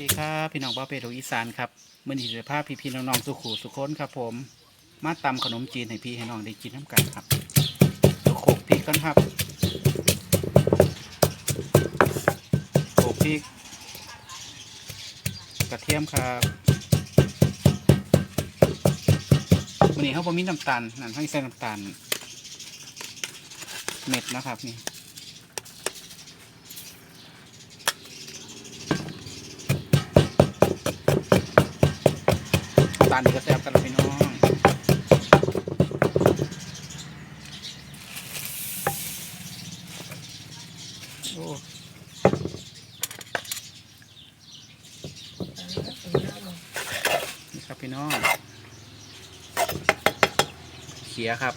ดีครับพี่น้องบ้าเป็ดอีสานครับมื่อนี้จะพาพี่พี่น้องๆสุขุสุขนครับ ผม มาตำขนมจีนให้พี่ให้น้องได้กินน้ำกันครับเอาโขลกพริกกันครับโขลกพริก กระเทียมครับวันนี้เขาบ่มีน้ำตาลนั่นให้ใส่น้ำตาล เม็ดนะครับนี่านี่ก็แซ่บกันแล้วพี่น้องโอ้นี่ครับพี่น้องเขียครับ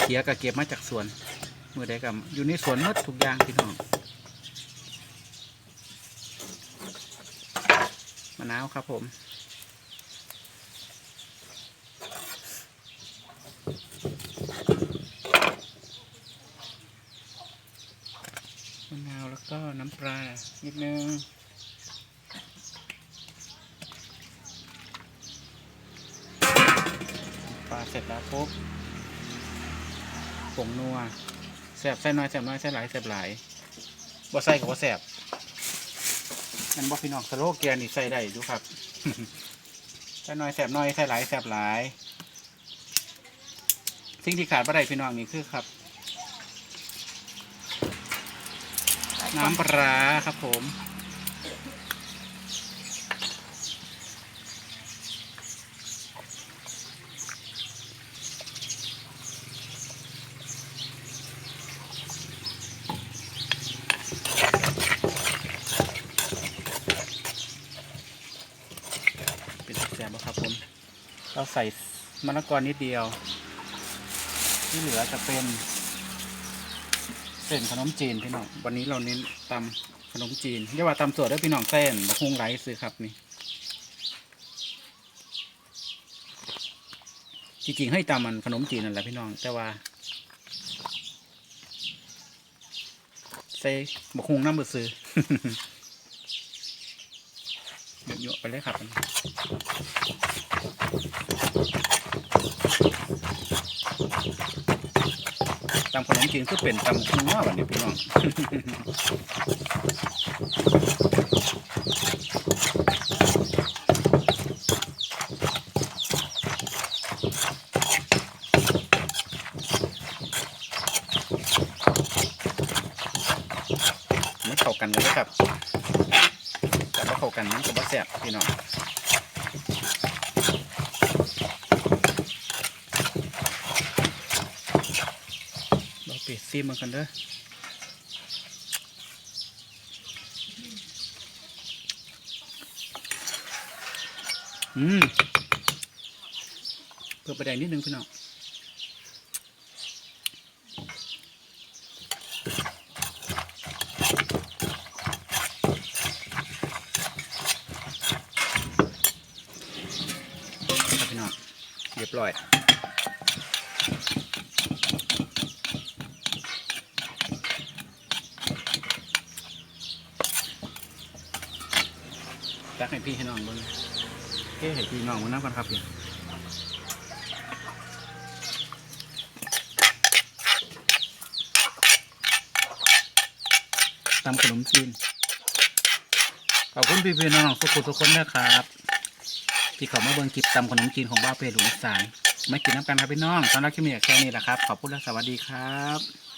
เขียก็เก็บมาจากสวนเมื่อใดกับอยู่ในสวนมดทุกอย่างพี่น้อง มะนาวครับผมมะนาวแล้วก็น้ำปลานิดนึงปลาเสร็จแล้วปุ๊บผงนัวแสบใส่น้อยแสบน้อยใส่หลายแสบหลายบ่ใส่กับบ่แสบ มันบ่พี่น้องสโลแกนนี่ใส่ได้ดูครับใส่น้อยแสบน้อยใส่หลายแสบหลาย สิ่งที่ขาดไม่ได้พี่น้องนี่คือครับ น้ำปลาครับผม เป็ นแซ่บๆครับผม เราใส่มะละกอนิดเดียว ที่เหลือจะเป็นเส้นขนมจีนพี่น้อง วันนี้เราเน้นตำขนมจีนเรียกว่าตำสดด้วยพี่น้องเส้นบะฮุงไรซื้อครับนี่ จริงๆให้ตำมันขนมจีนนั่นแหละพี่น้อง แต่ว่าใส่บะฮุงน้ำมือซื้อ เยอะๆไปเลยครับตำขนมจีนก็เป็นตำคุ้งววันนี้พี่น้องไม่เข้ากันเลยครับ กันมันก็บ่แซ่บพี่น้องเราเปิดซีมันกันเด้ออืมเพิ่มประเด็นนิดนึงพี่น้อง ครับพี่น้อง เรีย บร้อยตักให้พี่ให้น้องบิ่งเอ้ให้พี่น้องมาน้ำกันครับพี่ตำขนมจีนขอบคุณพี่พี่ๆน้องๆทุกคนทุกคนนะครับ ที่เขามาเบิ่งคลิปตำขนมจีนของบ้าเพจหลวงอีสานมากินน้ำกันครับพี่น้องตอนรับคลิปนี้แค่นี้แหละครับ ขอบคุณและสวัสดีครับ